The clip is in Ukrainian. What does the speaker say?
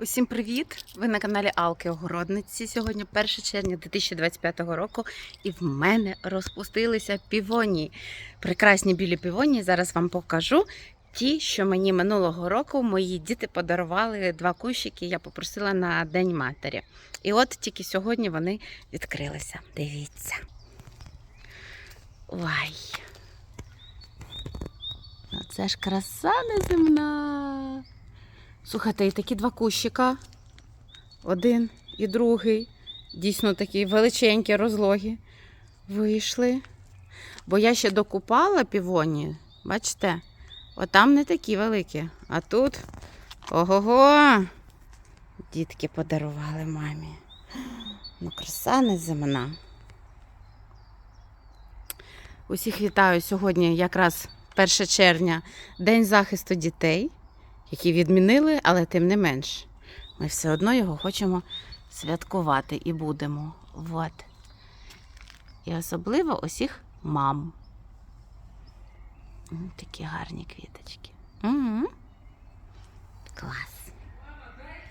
Усім привіт! Ви на каналі Алки Огородниці. Сьогодні 1 червня 2025 року, і в мене розпустилися півоні. Прекрасні білі півоні. Зараз вам покажу. Ті, що мені минулого року мої діти подарували два кущики, я попросила на День матері. І от тільки сьогодні вони відкрилися. Дивіться. Ой. Це ж краса неземна. Слухайте, і такі два кущика. Один і другий. Дійсно такі величенькі розлоги вийшли. Бо я ще докупала півоні. Бачите? Отам не такі великі. А тут ого-го! Дітки подарували мамі. Ну, краса неземна. Усіх вітаю сьогодні якраз 1 червня, День захисту дітей які відмінили, але тим не менш. Ми все одно його хочемо святкувати і будемо. Вот. І особливо усіх мам. Такі гарні квіточки. Угу. Клас.